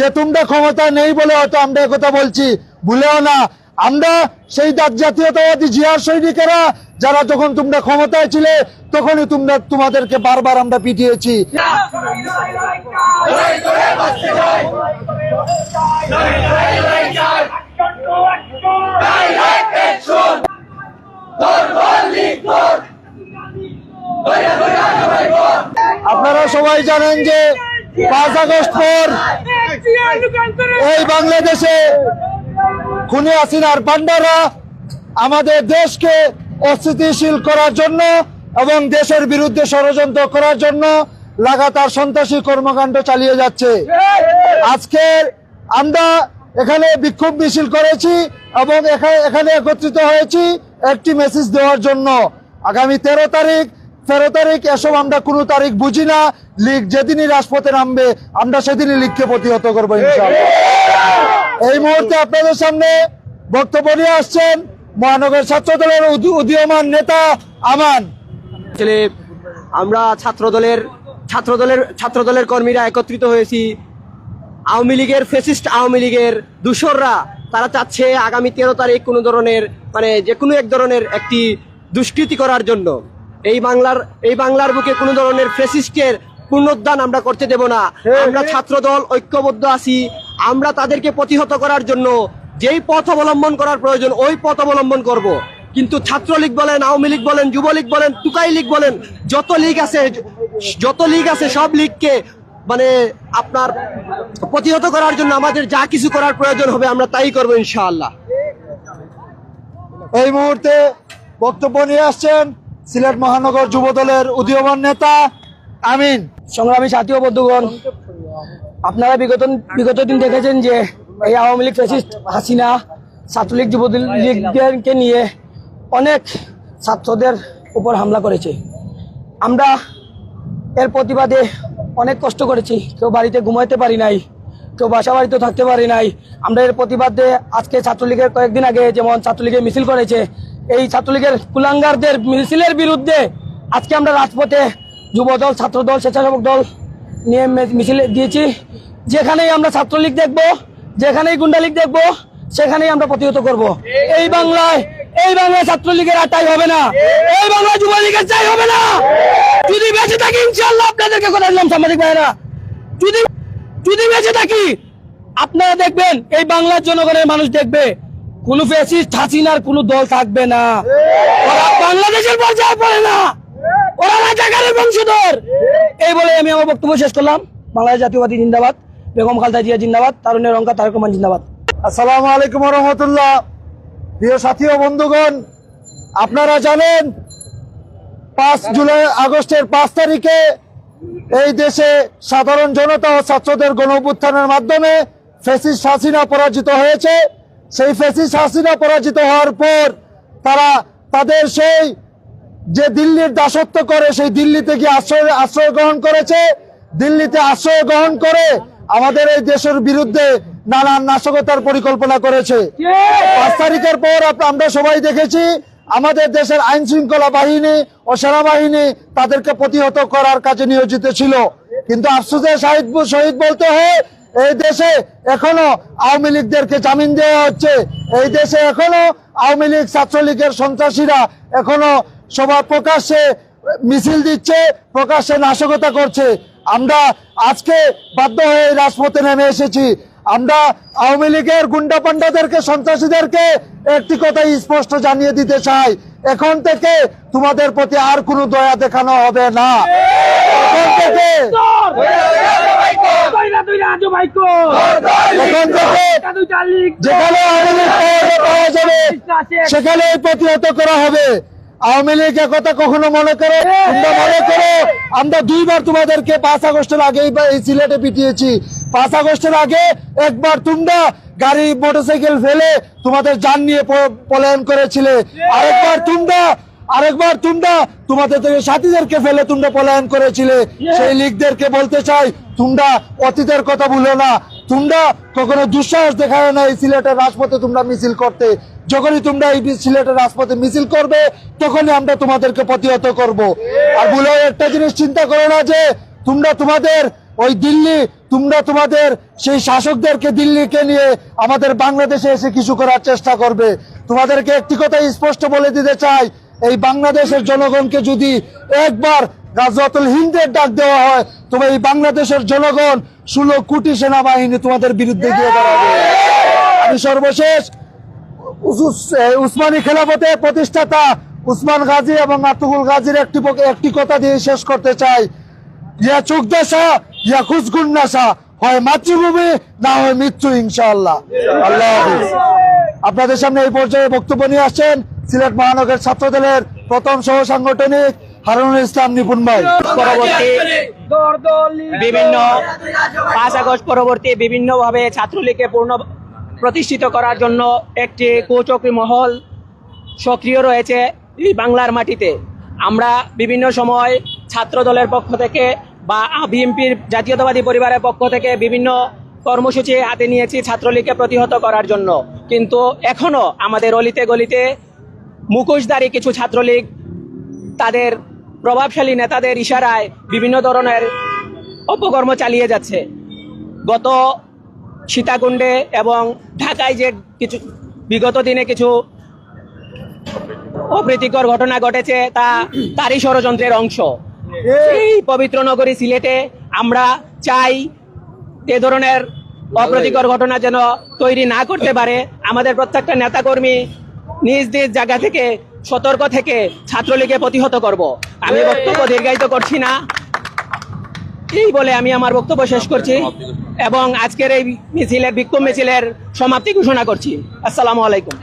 যে তোমরা ক্ষমতা নেই বলে হয়তো আমরা কথা বলছি, ভুলেও না। আমরা সেই দাঁত জাতীয়তাবাদী জিয়ার সৈনিকেরা, যারা যখন তোমরা ক্ষমতায় ছিলে, তখনই তোমরা তোমাদেরকে বারবার আমরা পিটিয়েছি। আপনারা সবাই জানেন যে পাঁচ আগস্ট পর এই বাংলাদেশে খুনি হাসিনার পান্ডারা আমাদের দেশকে অস্থিতিশীল করার জন্য এবং দেশের বিরুদ্ধে ষড়যন্ত্র করার জন্য লাগাতার সন্ত্রাসী কর্মকাণ্ড চালিয়ে যাচ্ছে। আজকের আমরা এখানে বিক্ষোভ মিছিল করেছি এবং এখা- এখানে একত্রিত হয়েছি একটি মেসেজ দেওয়ার জন্য। আগামী তেরো তারিখ তেরো তারিখ, এসব আমরা কোনো তারিখ বুঝি না। লীগ যেদিনই রাজপথে নামবে, আমরা সেদিনই লীগকে প্রতিহত করব এই মুহূর্তে আপনাদের সামনে বক্তব্য নিয়ে আসছেন মহানগর ছাত্র দলের উদীয়মান নেতা আমান। আমরা ছাত্র দলের ছাত্র দলের ছাত্র দলের কর্মীরা একত্রিত হয়েছি। আওয়ামী লীগের ফেসিস্ট আওয়ামী লীগের দূষররা, তারা চাচ্ছে আগামী তেরো তারিখ কোনো ধরনের মানে যে কোনো এক ধরনের একটি দুষ্কৃতি করার জন্য। এই বাংলার এই বাংলার বুকে কোনো ধরনের ফেসিস্টের পুনরুদ্ধান আমরা করতে দেব না। আমরা ছাত্র দল ঐক্যবদ্ধ আছি। আমরা তাদেরকে প্রতিহত করার জন্য যেই পথ অবলম্বন করার প্রয়োজন ওই পথ অবলম্বন করব। কিন্তু ছাত্রলীগ বলেন আওয়ামী লীগ বলেন যুবলীগ বলেন তুকাই লীগ বলেন যত লীগ আছে যত লীগ আছে সব লীগকে মানে আপনার প্রতিহত করার জন্য আমাদের যা কিছু করার প্রয়োজন হবে আমরা তাই করব ইনশাআল্লাহ। এই মুহূর্তে বক্তব্য নিয়ে আসছেন সিলেট মহানগর যুব দলের উদীয়মান নেতা, আমিন। সংগ্রামী সাথী বন্ধুগণ, আপনারা বিগত বিগত দিন দেখেছেন যে এই আওয়ামী লীগ ফ্যাসিস্ট হাসিনা ছাত্রলীগ যুব লীগদেরকে নিয়ে অনেক ছাত্রদের উপর হামলা করেছে। আমরা এর প্রতিবাদে অনেক কষ্ট করেছি। কেউ বাড়িতে ঘুমাইতে পারি নাই, কেউ বাসা বাড়িতে থাকতে পারি নাই। আমরা এর প্রতিবাদে আজকে ছাত্রলীগের কয়েকদিন আগে যেমন ছাত্রলীগের মিছিল করেছে এই ছাত্রলীগের কুলাঙ্গারদের মিছিলের বিরুদ্ধে আজকে আমরা রাজপথে যুবদল, ছাত্রদল, স্বেচ্ছাসেবক দল নিয়ে মিছিল দিয়েছি। যেখানেই আমরা ছাত্রলীগ দেখব, যেখানেই গুন্ডা লীগ দেখব, সেখানেই আমরা প্রতিহত করব। এই বাংলায় এই বাংলায় ছাত্রলীগের আটাই হবে না। এই বাংলায় যুবলীগের চাই হবে না। যদি বেঁচে থাকি ইনশাল্লাহ আপনাদেরকে কথা দিলাম, সাংবাদিক ভাইরা যদি যদি বেঁচে থাকি, আপনারা দেখবেন, এই বাংলার জনগণের মানুষ দেখবে। কোন ফেসিস্ট হাসিনার কোন দল থাকবে না। ওরা বাংলাদেশের পর্যায়ে পড়ে না। ওরা রাজাকারের বংশধর। এই বলে আমি আমার বক্তব্য শেষ করলাম। বাংলাদেশ জাতীয়বাদী জিন্দাবাদ, বেগম খালদা জিয়া জিন্দাবাদ তারুণের রঙ্কা তারেক রহমান জিন্দাবাদ। আসসালামু আলাইকুম রহমতুল্লাহ। প্রিয় সাথী ও বন্ধুগণ, আপনারা জানেন, পাঁচ জুলাই আগস্টের পাঁচ তারিখে এই দেশে সাধারণ জনতা ও ছাত্রদের গণ মাধ্যমে ফেসিস হাসিনা পরাজিত হয়েছে। সেই ফেসিস হাসিনা পরাজিত হওয়ার পর তারা তাদের সেই যে দিল্লির দাসত্ব করে, সেই দিল্লিতে গিয়ে আশ্রয় আশ্রয় গ্রহণ করেছে। দিল্লিতে আশ্রয় গ্রহণ করে আমাদের এই দেশের বিরুদ্ধে নানান নাশকতার পরিকল্পনা করেছে। পাঁচ তারিখের পর আমরা সবাই দেখেছি, আমাদের দেশের আইন শৃঙ্খলা বাহিনী ও সেনাবাহিনী তাদেরকে প্রতিহত করার কাজে নিয়োজিত ছিল। কিন্তু আফসোসের শহীদ শহীদ বলতে হয় এই দেশে এখনও আওয়ামী লীগদেরকে জামিন দেওয়া হচ্ছে। এই দেশে এখনও আওয়ামী লীগ ছাত্রলীগের সন্ত্রাসীরা এখনও সভা প্রকাশ্যে মিছিল দিচ্ছে, প্রকাশ্যে নাশকতা করছে। আমরা আজকে বাধ্য হয়ে রাজপথে নেমে এসেছি। আমরা আওয়ামী লীগের গুন্ডা পান্ডাদেরকে সন্ত্রাসীদেরকে একটি কথা স্পষ্ট জানিয়ে দিতে চাই। এখন থেকে তোমাদের প্রতি আর কোনো দয়া দেখানো হবে না। এখন থেকে সেখানে প্রতিহত করা হবে। আওয়ামী লীগ একথা কখনো মনে করো? তোমরা মনে করো, আমরা দুইবার তোমাদেরকে পাঁচ আগস্টের আগে এই সিলেটে পিটিয়েছি। পাঁচ আগস্টের আগে একবার তোমরা গাড়ি মোটরসাইকেল ফেলে তোমাদের যান নিয়ে পলায়ন করেছিলে। আরেকবার তোমরা আরেকবার তোমরা তোমাদের থেকে সাথীদেরকে ফেলে তোমরা পলায়ন করেছিলে। সেই লীগদেরকে বলতে চাই তোমরা অতীতের কথা ভুলো না। তোমরা কখনো দুঃসাহস দেখায় না এই সিলেটের রাজপথে তোমরা মিছিল করতে। যখনই তোমরা এই সিলেটের রাজপথে মিছিল করবে তখনই আমরা তোমাদেরকে প্রতিহত করব। আর ভুলেও একটা জিনিস চিন্তা করো না যে তোমরা তোমাদের ওই দিল্লি তোমরা তোমাদের সেই শাসকদেরকে দিল্লিকে নিয়ে আমাদের বাংলাদেশে এসে কিছু করার চেষ্টা করবে। তোমাদেরকে একটি কথা স্পষ্ট বলে দিতে চাই, এই বাংলাদেশের জনগণকে যদি একবার গাজওয়াতুল হিন্দের ডাক দেওয়া হয়, তবে এই বাংলাদেশের জনগণ ষোলো কোটি সেনাবাহিনী তোমাদের বিরুদ্ধে গিয়ে দাঁড়াবে। আমি সর্বশেষ উসমানী খেলাফতের প্রতিষ্ঠাতা উসমান গাজী এবং আতুকুল গাজীর একটি একটি কথা দিয়ে শেষ করতে চাই। ইয়া চোখদাসা ইয়া খুশগুন্নাসা হয় মাতৃভূমি, না হয় মৃত্যু আল্লাহ আপনাদের সামনে এই পর্যায়ে বক্তব্য নিয়ে আসছেন সিলেট মহানগর ছাত্র দলের প্রথম সহ সাংগঠনিক হারুনুল ইসলাম নিপুণ ভাই। পরবর্তী বিভিন্ন পাঁচ আগস্ট পরবর্তী বিভিন্নভাবে ছাত্রলীগকে পূর্ণ প্রতিষ্ঠিত করার জন্য একটি কুচক্রী মহল সক্রিয় রয়েছে এই বাংলার মাটিতে। আমরা বিভিন্ন সময় ছাত্র দলের পক্ষ থেকে বা বিএনপির জাতীয়তাবাদী পরিবারের পক্ষ থেকে বিভিন্ন কর্মসূচি হাতে নিয়েছি ছাত্রলীগকে প্রতিহত করার জন্য। কিন্তু এখনও আমাদের অলিতে গলিতে মুখোশধারী কিছু ছাত্রলীগ তাদের প্রভাবশালী নেতাদের ইশারায় বিভিন্ন ধরনের অপকর্ম চালিয়ে যাচ্ছে। গত সীতাকুণ্ডে এবং ঢাকায় যে কিছু বিগত দিনে কিছু অপ্রীতিকর ঘটনা ঘটেছে, তা তারই ষড়যন্ত্রের অংশ। এই। পবিত্র নগরী সিলেটে আমরা চাই এ ধরনের অপ্রীতিকর ঘটনা যেন তৈরি না করতে পারে। আমাদের প্রত্যেকটা নেতাকর্মী নিজ নিজ জায়গা থেকে সতর্ক থেকে ছাত্রলীগে প্রতিহত করব। আমি বক্তব্য দীর্ঘায়িত করছি না। এই বলে আমি আমার বক্তব্য শেষ করছি এবং আজকের এই মিছিলের বিক্ষোভ মিছিলের সমাপ্তি ঘোষণা করছি। আসসালামু আলাইকুম।